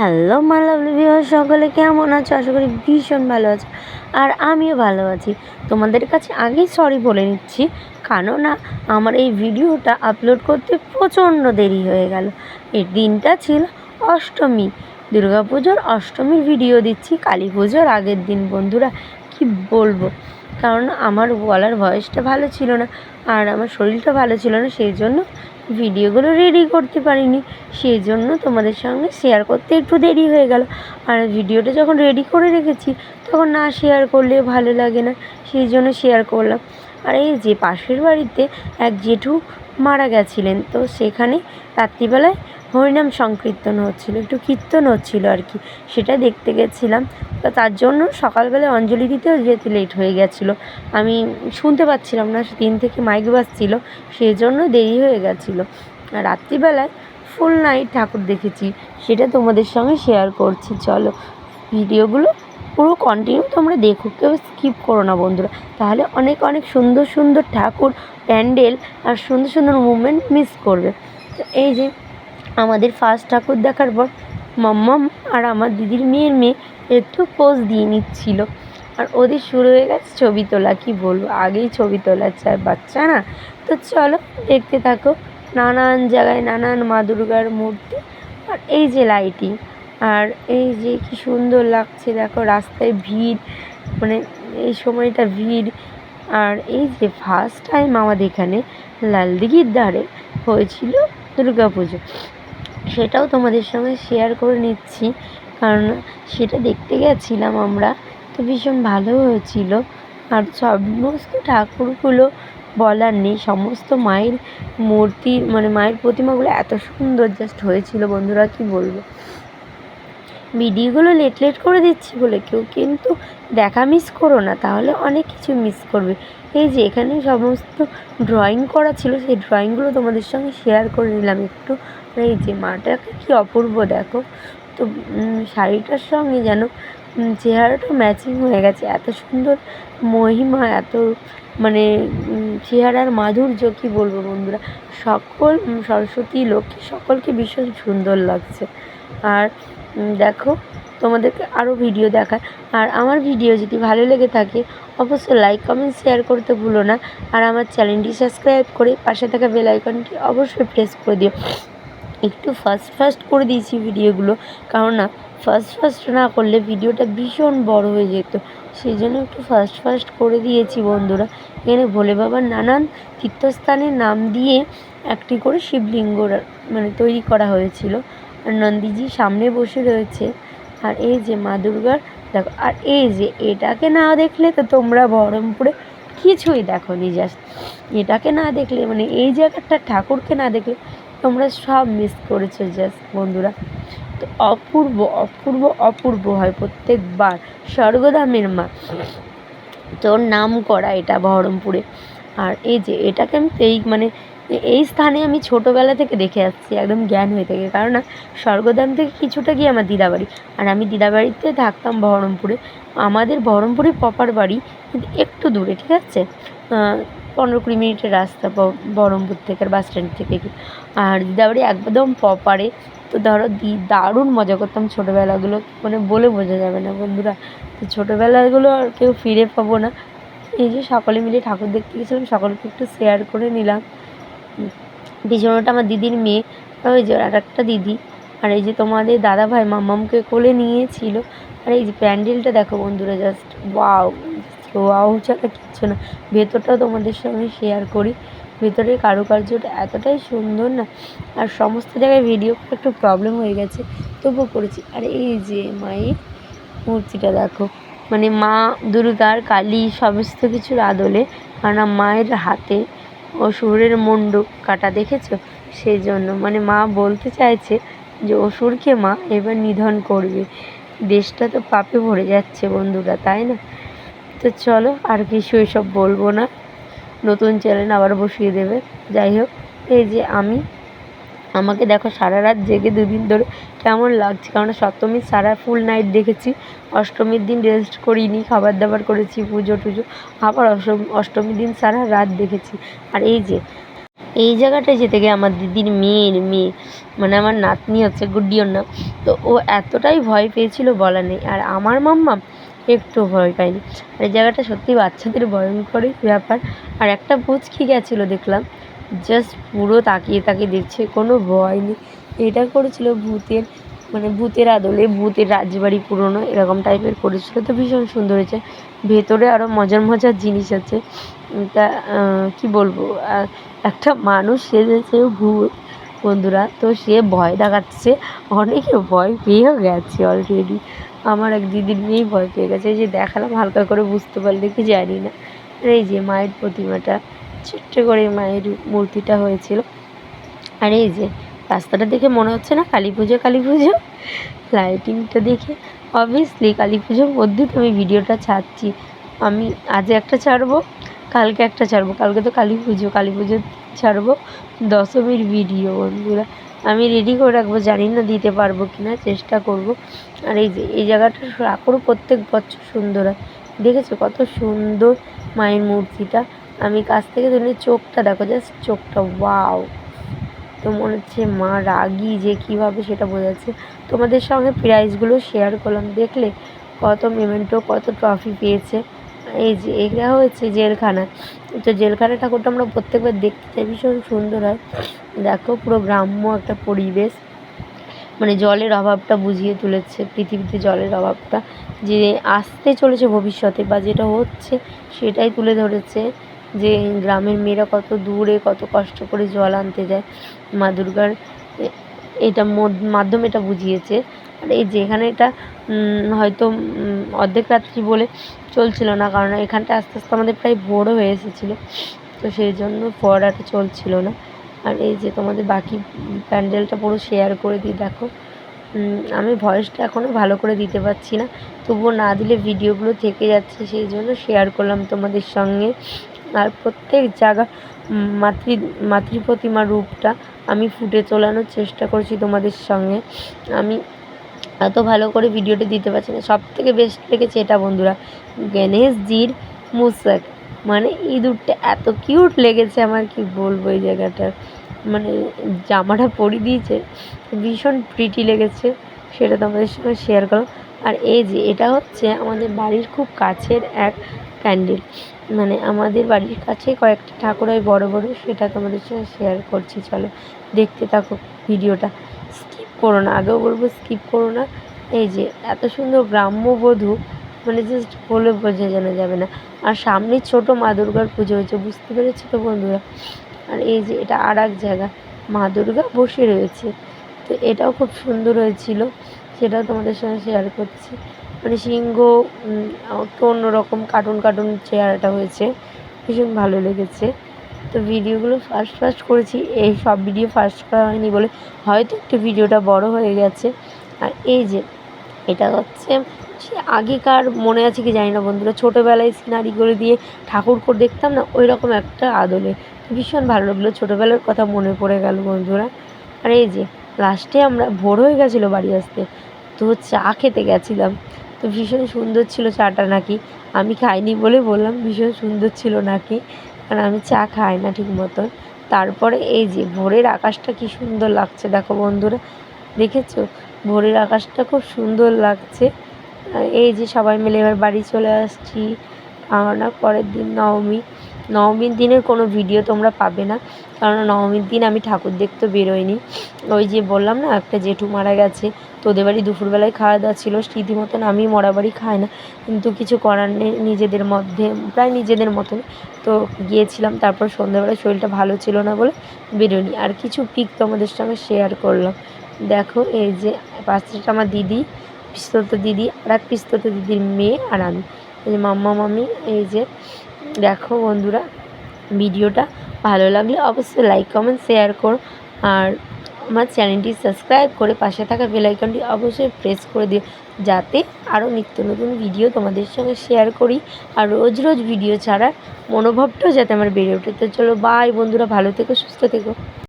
Hello my lovely সকলে কেমন আছো? আশা করি ভীষণ ভালো আছো। আর আমিও ভালো আছি। তোমাদের কাছে আগেই সরি বলে নিচ্ছি, কেননা আমার এই ভিডিওটা আপলোড করতে প্রচণ্ড দেরি হয়ে গেল। এই দিনটা ছিল অষ্টমী। দুর্গাপুজোর অষ্টমীর ভিডিও দিচ্ছি, কালী পুজোর আগের দিন। বন্ধুরা, কি বলব? কারণ আমার গলার ভয়েসটা ভালো ছিল না, আর আমার শরীরটা ভালো ছিল না, সেই জন্য ভিডিওগুলো রেডি করতে পারিনি সেই জন্য তোমাদের সঙ্গে শেয়ার করতে একটু দেরি হয়ে গেল। আর ভিডিওটা যখন রেডি করে রেখেছি, তখন না শেয়ার করলে ভালো লাগে না সেই জন্য শেয়ার করলাম। আর এই যে পাশের বাড়িতে এক জেঠু মারা গেছিলেন, তো সেখানে রাত্রিবেলায় হরিনাম সংকীর্তন হচ্ছিল, একটু কীর্তন হচ্ছিল আর কি, সেটা দেখতে গেছিলাম। তো তার জন্য সকালবেলায় অঞ্জলি দিতেও যেতে লেট হয়ে গেছিল, আমি শুনতে পাচ্ছিলাম না দিন থেকে মাইক বাজছিল সেই জন্য দেরি হয়ে গেছিল। আর রাত্রিবেলায় ফুল নাইট ঠাকুর দেখেছি, সেটা তোমাদের সঙ্গে শেয়ার করছি, চলো। ভিডিওগুলো পুরো কন্টিনিউ তোমরা দেখো, কেউ স্কিপ করো না বন্ধুরা। তাহলে অনেক অনেক সুন্দর সুন্দর ঠাকুর, প্যান্ডেল আর সুন্দর সুন্দর মুভমেন্ট মিস করবে। তো এই যে আমাদের ফার্স্ট ঠাকুর দেখার পর মাম্মাম আর আমার দিদির মেয়ের মেয়ে একটু পোজ দিয়ে নিচ্ছিল। আর ওদের শুরু হয়ে গেছে ছবি তোলা, কি বলব? আগেই ছবি তোলা চায় বাচ্চা না? তো চলো দেখতে থাকো, নানান জায়গায় নানান মা দুর্গার মূর্তি আর এই যে লাইটিং আর এই যে কি সুন্দর লাগছে, দেখো রাস্তায় ভিড় মানে এই সময়টা ভিড়। আর এই যে ফার্স্ট টাইম আমাদের এখানে লালদিঘির ধারে হয়েছিল দুর্গা পুজো সেটাও তোমাদের সঙ্গে শেয়ার করে নিচ্ছি, কারণ সেটা দেখতে গেছিলাম আমরা, তো ভীষণ ভালো হয়েছিল। আর সমস্ত ঠাকুরগুলো বলার নেই, সমস্ত মায়ের মূর্তি মানে মায়ের প্রতিমাগুলো এত সুন্দর জাস্ট হয়েছিল, বন্ধুরা কি বলব? ভিডিওগুলো লেট লেট করে দিচ্ছি বলে কেউ কিন্তু দেখা মিস করো না, তাহলে অনেক কিছু মিস করবে। এই যে এখানে সমস্ত ড্রয়িং করা ছিল, সেই ড্রয়িংগুলো তোমাদের সঙ্গে শেয়ার করে নিলাম একটু। এই যে মাটাকে কি অপূর্ব, দেখো। তো শাড়িটার সঙ্গে যেন চেহারাটা ম্যাচিং হয়ে গেছে। এত সুন্দর মহিমা, এত মানে চেহারার মাধুর্য, কী বলব বন্ধুরা? সকল সরস্বতী, লক্ষ্মী, সকলকে ভীষণ সুন্দর লাগছে। আর দেখো, তোমাদেরকে আরও ভিডিও দেখায়। আর আমার ভিডিও যদি ভালো লেগে থাকে, অবশ্যই লাইক কমেন্ট শেয়ার করতে ভুলো না। আর আমার চ্যানেলটি সাবস্ক্রাইব করে পাশে থাকা বেল আইকনটি অবশ্যই প্রেস করে দিও। একটু ফার্স্ট ফার্স্ট করে দিয়েছি ভিডিওগুলো কারণ না ফার্স্ট ফার্স্ট না করলে ভিডিওটা ভীষণ বড় হয়ে যেত। সেই জন্য একটু ফার্স্ট ফার্স্ট করে দিয়েছি বন্ধুরা। এখানে ভোলে বাবার নানান তীর্থস্থানের নাম দিয়ে একটি করে শিবলিঙ্গ মানে তৈরি করা হয়েছিল। নন্দীজি সামনে বসে রয়েছে। আর এই যে মা দুর্গার, দেখো, আর এই যে এটাকে না দেখলে তো তোমরা বহরমপুরে কিছুই দেখো নি জাস্ট এটাকে না দেখলে মানে এই জায়গাটা ঠাকুরকে না দেখলে তোমরা সব মিস করেছ জাস্ট বন্ধুরা। তো অপূর্ব অপূর্ব অপূর্ব হয় প্রত্যেকবার স্বর্গধামের মা। তোর নাম করা এটা বহরমপুরে। আর এই যে এটাকে আমি এই মানে এই স্থানে আমি ছোটোবেলা থেকে দেখে আসছি, একদম জ্ঞান হয়ে থাকে। কারণ স্বর্গধাম থেকে কিছুটা গিয়ে আমার দিদাবাড়ি। আর আমি দিদাবাড়িতে থাকতাম বহরমপুরে। আমাদের বহরমপুরে পপার বাড়ি কিন্তু একটু দূরে, ঠিক আছে? পনেরো কুড়ি মিনিটের রাস্তা বহরমপুর থেকে বাস স্ট্যান্ড থেকে। আর দিদাবাড়ি একদম পপারে। তো ধরো দি, দারুণ মজা করতাম ছোটোবেলাগুলো। মানে বলে বোঝা যাবে না বন্ধুরা। তো ছোটোবেলাগুলো আর কেউ ফিরে পাবো না। এই যে সকলে মিলে ঠাকুর দেখতে গেছিলাম, সকলকে একটু শেয়ার করে নিলাম। পিছনেটা আমার দিদির মেয়ে। ওই যে আর একটা দিদি। আর এই যে তোমাদের দাদা ভাই মাম্মামকে কোলে নিয়েছিল। আর এই যে প্যান্ডেলটা দেখো বন্ধুরা জাস্ট ওয়াও ওয়াও ছাড়া কিচ্ছু না। ভেতরটাও তোমাদের সঙ্গে শেয়ার করি। ভেতরের কারুকার্যটা এতটাই সুন্দর না। আর সমস্ত জায়গায় ভিডিও একটু প্রবলেম হয়ে গেছে। তবুও করেছি। আর এই যে মায়ের মূর্তিটা দেখো। মানে মা দুর্গার কালী সমস্ত কিছুর আদলে। কারণ মায়ের হাতে অসুরের মুন্ডু কাটা দেখেছ? সেই জন্য মানে মা বলতে চাইছে যে, অসুরকে মা এবার নিধন করবে। দেশটা তো পাপে ভরে যাচ্ছে বন্ধুরা, তাই না? তো চলো, আর কিছু এসব বলব না। নতুন চ্যানেল আবার বসিয়ে দেবে। যাই হোক, এই যে আমি আমাকে দেখো সারা রাত জেগে দুদিন ধরে কেমন লাগছে কারণ সপ্তমীর সারা ফুল নাইট দেখেছি। অষ্টমীর দিন রেস্ট করিনি খাবার দাবার করেছি, পুজো টুজো, আবার অষ্টমীর দিন সারা রাত দেখেছি। আর এই যে, এই জায়গাটায় যেতে গিয়ে আমার দিদির মেয়ের মেয়ে মানে আমার নাতনি হচ্ছে গুড্ডিওর নাম, তো ও এতটাই ভয় পেয়েছিল বলার নেই, আর আমার মাম্মাম একটু ভয় পায়নি। আর এই জায়গাটা সত্যি বাচ্চাদের ভয়ঙ্করই ব্যাপার। আর একটা পুচকি গেছিল দেখলাম জাস্ট পুরো তাকিয়ে তাকিয়ে দেখছে কোনো ভয় নেই। এটা করেছিল ভূতের মানে ভূতের আদলে, ভূতের রাজবাড়ি পুরনো, এরকম টাইপের করেছিল। তো ভীষণ সুন্দর হয়েছে। ভেতরে আরও মজার মজার জিনিস আছে। তা কী বলব? একটা মানুষ সেজেছে ভূত, বন্ধুরা। তো সে ভয় দেখাচ্ছে। অনেকে ভয় পেয়েও গেছে অলরেডি আমার এক দিদির নিয়েই ভয় পেয়ে গেছে। যে দেখালাম, হালকা করে বুঝতে পারলে কি জানি না। এই যে মায়ের প্রতিমাটা। ছোট্ট করে মায়ের মূর্তিটা হয়েছিল। আর এই যে রাস্তাটা দেখে মনে হচ্ছে না কালী পুজো কালী পুজো? লাইটিংটা দেখে অবভিয়াসলি কালী পুজোর মধ্যে তো আমি ভিডিওটা ছাড়ছি। আমি আজ একটা ছাড়বো, কালকে একটা ছাড়বো। কালকে তো কালী পুজো কালী পুজো ছাড়বো দশমীর ভিডিও বন্ধুরা। আমি রেডি করে রাখব, জানি না দিতে পারব কি না চেষ্টা করব। আর এই যে, এই জায়গাটা আঁকড়ো প্রত্যেক বছর সুন্দর হয়। দেখেছ কত সুন্দর মায়ের মূর্তিটা? আমি কাছ থেকে ধরে চোখটা দেখো জাস্ট চোখটা ওয়াও তো মনে হচ্ছে মা রাগি যে কীভাবে সেটা বোঝাচ্ছে তোমাদের সঙ্গে প্রাইজগুলো শেয়ার করলাম, দেখলে কত মেমেন্টো কত ট্রফি পেয়েছে। এই যে এটা হচ্ছে জেলখানা। তো জেলখানা ঠাকুরটা আমরা প্রত্যেকবার দেখতে চাই, ভীষণ সুন্দর হয়। দেখো, পুরো গ্রাম্য একটা পরিবেশ। মানে জলের অভাবটা বুঝিয়ে তুলেছে, পৃথিবীতে জলের অভাবটা। যে আসতে চলেছে ভবিষ্যতে বা যেটা হচ্ছে সেটাই তুলে ধরেছে। যে গ্রামের মেয়েরা কত দূরে কত কষ্ট করে জল আনতে যায়। মা দুর্গার এটা মাধ্যমে এটা বুঝিয়েছে। আর এই যে এখানে এটা হয়তো অর্ধেক রাত্রি বলে চলছিল না, কারণ এখানটা আস্তে আস্তে আমাদের প্রায় ভোরও হয়ে এসেছিল। তো সেই জন্য ফোয়ারাটা চলছিল না। আর এই যে তোমাদের বাকি প্যান্ডেলটা পুরো শেয়ার করে দিই, দেখো। আমি ভয়েসটা এখনও ভালো করে দিতে পারছি না। তবুও না দিলে ভিডিওগুলো থেকে যাচ্ছে, সেই জন্য শেয়ার করলাম তোমাদের সঙ্গে। আর প্রত্যেক জায়গা মাতৃ মাতৃ প্রতিমার রূপটা আমি ফুটে তোলানোর চেষ্টা করছি তোমাদের সঙ্গে। আমি এত ভালো করে ভিডিওটা দিতে পারছি না। সব থেকে বেস্ট লেগেছে এটা, বন্ধুরা, গণেশজির মুসাক। মানে ইঁদুরটা এত কিউট লেগেছে আমার, কি বলব এই জায়গাটার মানে জামাটা পরিয়ে দিয়েছে, ভীষণ প্রিটি লেগেছে। সেটা তোমাদের সঙ্গে শেয়ার করো আর এই যে এটা হচ্ছে আমাদের বাড়ির খুব কাছের এক প্যান্ডেল। মানে আমাদের বাড়ির কাছে কয়েকটা ঠাকুর হয় বড়ো বড়ো, সেটা তোমাদের সঙ্গে শেয়ার করছি, চলো দেখতে থাকো ভিডিওটা। স্কিপ করো না, আগেও বলব স্কিপ করো না। এই যে এত সুন্দর গ্রাম্যবধূ মানে জাস্ট বলে বোঝা জানা যাবে না। আর সামনে ছোটো মা দুর্গার পুজো হয়েছে, বুঝতে পেরেছ তো বন্ধুরা? আর এই যে এটা আর এক জায়গা, মা দুর্গা বসে রয়েছে। তো এটাও খুব সুন্দর হয়েছিল। সেটাও তোমাদের সঙ্গে শেয়ার করছি। মানে সিংহ একটু অন্যরকম কার্টুন কার্টুন চেহারাটা হয়েছে। ভীষণ ভালো লেগেছে। তো ভিডিওগুলো ফার্স্ট ফার্স্ট করেছি। এই সব ভিডিও ফার্স্ট করা হয়নি বলে হয়তো একটু ভিডিওটা বড় হয়ে গেছে। আর এই যে, এটা হচ্ছে সে আগেকার মনে আছে কি জানি না বন্ধুরা, ছোটোবেলায় সিনারিগুলো দিয়ে ঠাকুর করে দেখতাম না ওই রকম একটা আদলে। ভীষণ ভালো লাগল। ছোটোবেলার কথা মনে পড়ে গেল বন্ধুরা। আর এই যে লাস্টে আমরা ভোর হয়ে গেছিল বাড়ি আসতে। তো চা খেতে গেছিলাম। তো ভীষণ সুন্দর ছিল চাটা নাকি। আমি খাইনি বলে বললাম, ভীষণ সুন্দর ছিল নাকি। কারণ আমি চা খাই না ঠিক মতন। তারপরে এই যে ভোরের আকাশটা কি সুন্দর লাগছে, দেখো বন্ধুরা। দেখেছ? ভোরের আকাশটা খুব সুন্দর লাগছে। এই যে সবাই মিলে এবার বাড়ি চলে আসছি। কেননা পরের দিন নবমী। নবমীর দিনের কোনো ভিডিও তোমরা পাবে না। কারণ নবমীর দিন আমি ঠাকুর দেখতে বেরোইনি। ওই যে বললাম না, একটা জেঠু মারা গেছে। তোদের বাড়ি দুপুরবেলায় খাওয়া দাওয়া ছিল, স্মৃতি মতন আমি মরা বাড়ি খাই না। কিন্তু কিছু করার নেই নিজেদের মধ্যে, প্রায় নিজেদের মতন তো গিয়েছিলাম, তারপর সন্ধ্যাবেলায় শরীরটা ভালো ছিল না বলে বেরোনি আর কিছু পিক তোমাদের সঙ্গে শেয়ার করলাম। দেখো, এই যে পাশেটা আমার দিদি পিস্তত দিদি, আর এক পিস্তত দিদির মেয়ে আর আমি। এই যে মাম্মা মামি এই যে দেখো বন্ধুরা, ভিডিওটা ভালো লাগলে অবশ্যই লাইক কমেন্ট শেয়ার করো। আর আমার চ্যানেলটি সাবস্ক্রাইব করে পাশে থাকা বেলাইকনটি অবশ্যই প্রেস করে দিও, যাতে আরও নিত্য নতুন ভিডিও তোমাদের সঙ্গে শেয়ার করি। আর রোজ রোজ ভিডিও ছাড়ার মনোভাবটাও যাতে আমার বেড়ে ওঠে। তো চলো বাই বন্ধুরা, ভালো থেকো, সুস্থ থেকো।